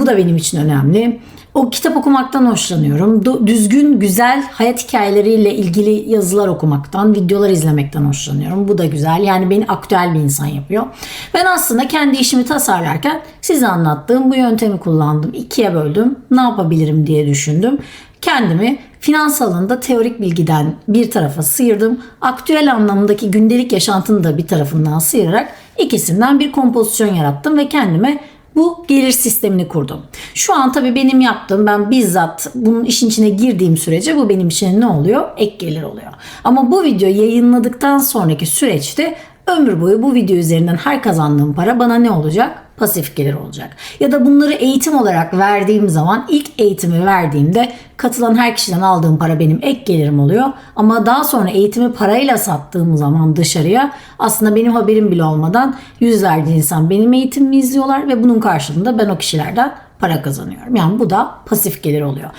Bu da benim için önemli. O kitap okumaktan hoşlanıyorum. Düzgün, güzel hayat hikayeleriyle ilgili yazılar okumaktan, videolar izlemekten hoşlanıyorum. Bu da güzel. Yani beni aktüel bir insan yapıyor. Ben aslında kendi işimi tasarlarken size anlattığım bu yöntemi kullandım. İkiye böldüm. Ne yapabilirim diye düşündüm. Kendimi finans alanında teorik bilgiden bir tarafa sıyırdım. Aktüel anlamındaki gündelik yaşantının da bir tarafından sıyırarak ikisinden bir kompozisyon yarattım ve kendime bu gelir sistemini kurdum. Şu an tabii benim yaptığım ben bizzat bunun işin içine girdiğim sürece bu benim için ne oluyor? Ek gelir oluyor. Ama bu video yayınladıktan sonraki süreçte ömür boyu bu video üzerinden her kazandığım para bana ne olacak? Pasif gelir olacak. Ya da bunları eğitim olarak verdiğim zaman ilk eğitimi verdiğimde katılan her kişiden aldığım para benim ek gelirim oluyor. Ama daha sonra eğitimi parayla sattığım zaman dışarıya aslında benim haberim bile olmadan yüzlerce insan benim eğitimimi izliyorlar ve bunun karşılığında ben o kişilerden para kazanıyorum. Yani bu da pasif gelir oluyor.